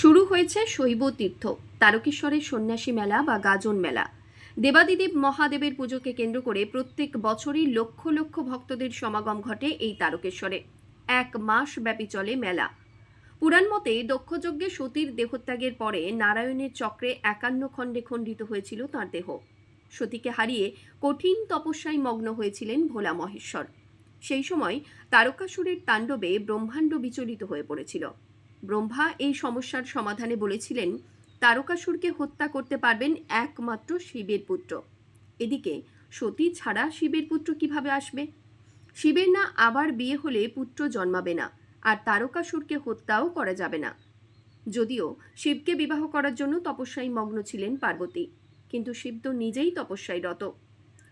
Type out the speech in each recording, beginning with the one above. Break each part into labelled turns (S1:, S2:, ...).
S1: শুরু হয়েছে শৈব তীর্থ তারকেশ্বরের সন্ন্যাসী মেলা বা গাজন মেলা। দেবাদিদেব মহাদেবের পুজোকে কেন্দ্র করে প্রত্যেক বছরই লক্ষ লক্ষ ভক্তদের সমাগম ঘটে এই তারকেশ্বরে। এক মাস ব্যাপী চলে মেলা। পুরাণ মতে দক্ষযজ্ঞে সতীর দেহত্যাগের পরে নারায়ণের চক্রে একান্ন খণ্ডে খণ্ডিত হয়েছিল তাঁর দেহ। সতীকে হারিয়ে কঠিন তপস্যায় মগ্ন হয়েছিলেন ভোলা মহেশ্বর। সেই সময় তারকাসুরের তাণ্ডবে ব্রহ্মাণ্ড বিচলিত হয়ে পড়েছিল। ব্রহ্মা এই সমস্যার সমাধানে বলেছিলেন, তারকাসুরকে হত্যা করতে পারবেন একমাত্র শিবের পুত্র। এদিকে, সতী ছাড়া শিবের পুত্র কীভাবে আসবে? শিবের না আবার বিয়ে হলে পুত্র জন্মাবে না, আর তারকাসুরকে হত্যাও করা যাবে না। যদিও শিবকে বিবাহ করার জন্য তপস্যায় মগ্ন ছিলেন পার্বতী, কিন্তু শিব তো নিজেই তপস্যায় রত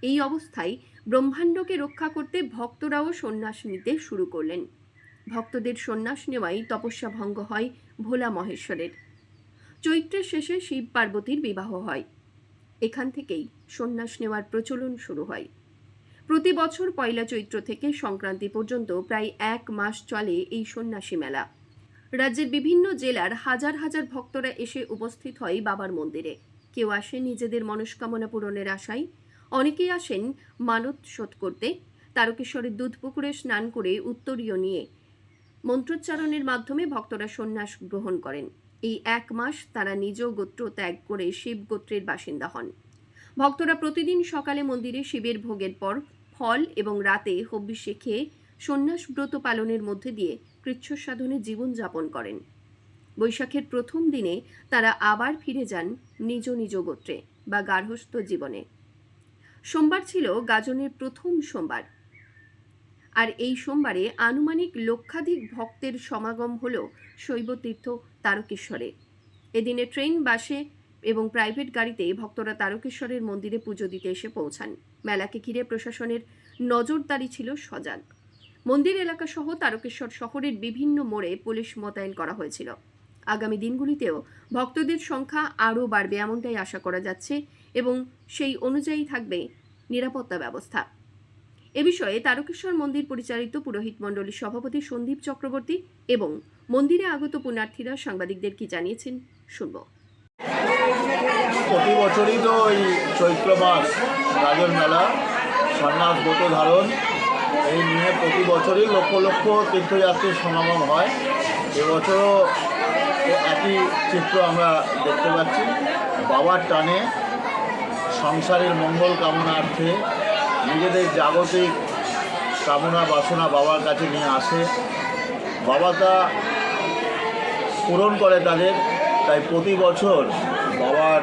S1: এই অবস্থায় ব্রহ্মাণ্ডকে রক্ষা করতে ভক্তরাও সন্ন্যাস নিতে শুরু করলেন। ভক্তদের সন্ন্যাস নেওয়াই তপস্যা ভঙ্গ হয় ভোলা মহেশ্বরের। চৈত্রের শেষে শিব পার্বতীর বিবাহ হয়। এখান থেকেই সন্ন্যাস নেওয়ার প্রচলন শুরু হয়। প্রতি বছর পয়লা চৈত্র থেকে সংক্রান্তি পর্যন্ত প্রায় এক মাস চলে এই সন্ন্যাসী মেলা। রাজ্যের বিভিন্ন জেলার হাজার হাজার ভক্তরা এসে উপস্থিত হয় বাবার মন্দিরে। কেউ আসে নিজেদের মনস্কামনা পূরণের আশায়, অনেকেই আসেন মানত শোধ করতে, তারকেশ্বরের দুধ পুকুরে স্নান করে উত্তরীয় নিয়ে মন্ত্রোচ্চারণের মাধ্যমে ভক্তরা সন্ন্যাস গ্রহণ করেন। এই এক মাস তারা নিজ গোত্র ত্যাগ করে শিব গোত্রের বাসিন্দা হন। ভক্তরা প্রতিদিন সকালে মন্দিরে শিবের ভোগের পর ফল এবং রাতে হব্বিষে খেয়ে সন্ন্যাস ব্রত পালনের মধ্যে দিয়ে কৃচ্ছ সাধনে জীবনযাপন করেন। বৈশাখের প্রথম দিনে তারা আবার ফিরে যান নিজ নিজ গোত্রে বা গার্হস্থ জীবনে। সোমবার ছিল গাজনের প্রথম সোমবার। আর এই সোমবারে আনুমানিক লক্ষাধিক ভক্তের সমাগম হল শৈবতীর্থ তারকেশ্বরে। এদিনে ট্রেন, বাসে এবং প্রাইভেট গাড়িতে ভক্তরা তারকেশ্বরের মন্দিরে পুজো দিতে এসে পৌঁছান। মেলাকে ঘিরে প্রশাসনের নজরদারি ছিল সজাগ। মন্দির এলাকা সহ তারকেশ্বর শহরের বিভিন্ন মোড়ে পুলিশ মোতায়েন করা হয়েছিল। আগামী দিনগুলিতেও ভক্তদের সংখ্যা আরও বাড়বে এমনটাই আশা করা যাচ্ছে এবং সেই অনুযায়ী থাকবে নিরাপত্তা ব্যবস্থা। এ বিষয়ে তারকেশ্বর মন্দির পরিচালিত পুরোহিত মণ্ডলীর সভাপতি সন্দীপ চক্রবর্তী এবং মন্দিরে আগত পুণার্থীরা সাংবাদিকদের কি জানিয়েছেন, শুনব।
S2: প্রতি বছরই তো ওই চৈত্র মাস গাজন মেলা, সন্ন্যাস ব্রত ধারণ, এই নিয়ে প্রতি বছরই লক্ষ লক্ষ তীর্থযাত্রীর সমাগম হয়। এবছরও একই চিত্র আমরা দেখতে পাচ্ছি। বাবার টানে সংসারের মঙ্গল কামনার্থে নিজেদের জাগতিক কামনা বাসনা বাবার কাছে নিয়ে আসে বাবা তা পূরণ করে তাদের তাই প্রতি বছর বাবার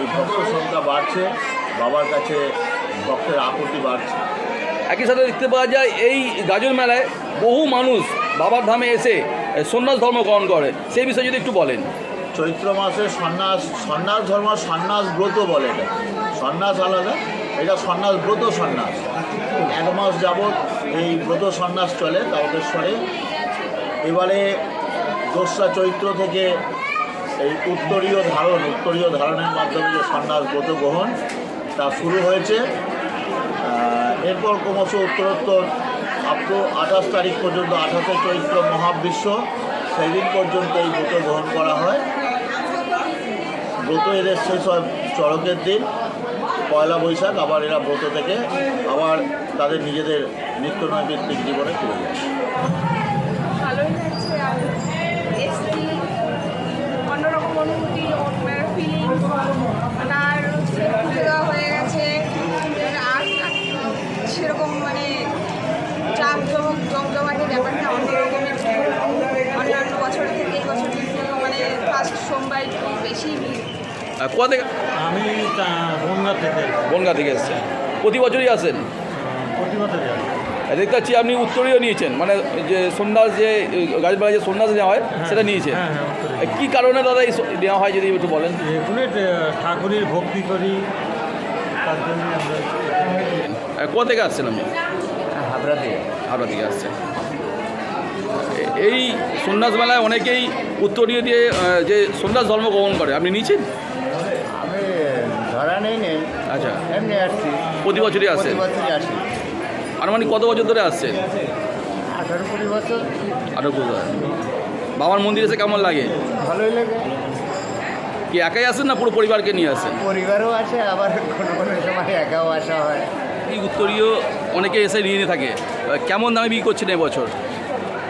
S2: এই ভক্ত সংখ্যা বাড়ছে বাবার কাছে ভক্তের আপত্তি বাড়ছে।
S3: একই সাথে দেখতে পাওয়া যায় এই গাজন মেলায় বহু মানুষ বাবার ধামে এসে সন্ন্যাস ধর্ম গ্রহণ করে। সেই বিষয়ে যদি একটু বলেন।
S2: চৈত্র মাসে সন্ন্যাস সন্ন্যাস ধর্ম সন্ন্যাস ব্রত বলে এটা। সন্ন্যাস আলাদা এটা সন্ন্যাস, ব্রত সন্ন্যাস। এক মাস যাবৎ এই ব্রত সন্ন্যাস চলে তারকেশ্বরে। এবারে দোসরা চৈত্র থেকে এই উত্তরীয় ধারণ, উত্তরীয় ধারণের মাধ্যমে যে সন্ন্যাস ব্রত গ্রহণ, তা শুরু হয়েছে। এরপর ক্রমশ উত্তরোত্তর আপ আঠাশ তারিখ পর্যন্ত, আঠাশে চৈত্র মহাবিশ্ব সেই দিন পর্যন্ত এই ব্রত গ্রহণ করা হয়। ব্রত এদের শেষ হয় চড়কের দিন। পয়লা বৈশাখ, আবার এরা ব্রত থেকে আবার তাদের নিজেদের নিত্য নৈমিত্তিক জীবনে ফিরে যায়।
S4: গেছে আর সেরকম মানে জমজমাটি ব্যাপারটা অন্যরকমের অন্যান্য বছরের থেকে এই বছর মানে সোমবার একটু বেশি
S3: কোথা থেকে?
S5: আমি বনগা থেকে।
S3: বনগা থেকে এসছেন। প্রতি বছরই আসেন? আর দেখতে পাচ্ছি আপনি উত্তরীয় নিয়েছেন। মানে যে সন্ন্যাস যে মেলায় যে সন্ন্যাস নেওয়া হয় সেটা নিয়েছেন।
S5: হ্যাঁ হ্যাঁ
S3: কি কারণে দাদা এই স- নেওয়া হয় যদি একটু বলেন?
S5: ঠাকুরের ভক্তি করি তার জন্য
S3: কোথা থেকে আসছেন আপনি?
S5: হাবড়া থেকে।
S3: হাওড়া থেকে আসছেন। এই সন্ন্যাস মেলায় অনেকেই উত্তরীয় দিয়ে যে সন্ন্যাস ধর্ম গ্রহণ করে। আপনি নিয়েছেন?
S2: ধরা নেই নেই
S3: আচ্ছা।
S2: এমনি আসছি
S3: প্রতি বছরই আসেন
S2: বছরই আসি।
S3: আনুমানিক কত বছর ধরে আসছে?
S2: আঠারো কুড়ি বছর।
S3: আঠারো বছর। বাবার মন্দির এসে কেমন লাগে?
S6: ভালোই লাগে।
S3: কি একাই আসেন না পুরো পরিবারকে নিয়ে আসেন?
S6: পরিবারও আছে আবার কোনো কোনো সময় একাও আসা হয়।
S3: এই উত্তরীয় অনেকে এসে নিয়ে নিয়ে থাকে। কেমন দামে বিক্রি করছেন এবছর?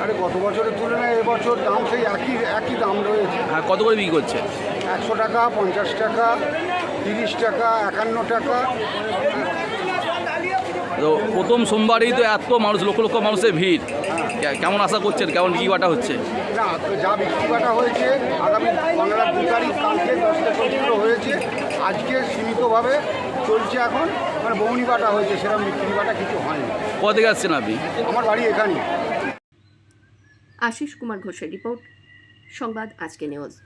S7: আরে গত বছরের তুলনায় এবছর দাম সেই একই একই দাম রয়েছে।
S3: হ্যাঁ কত করে বিক্রি করছে?
S7: একশো টাকা পঞ্চাশ টাকা তিরিশ টাকা একান্ন টাকা।
S3: তো প্রথম সোমবারেই তো এত মানুষ লক্ষ লক্ষ মানুষের ভিড়। কেমন আশা করছেন? কেমন বিক্রি বাটা হচ্ছে?
S7: না তো যা বিক্রি বাটা হয়েছে আগামী বাংলা দু তারিখ কালকে দশ তারিখ হয়েছে। আজকে সীমিতভাবে চলছে এখন। মানে বৌনি বাটা হয়েছে সেরকম বিক্রি বাটা কিছু হয়নি।
S3: কোথা থেকে আসছেন আপনি?
S7: আমার বাড়ি এখানেই।
S1: আশিস কুমার ঘোষের রিপোর্ট সংবাদ আজকে নিউজ।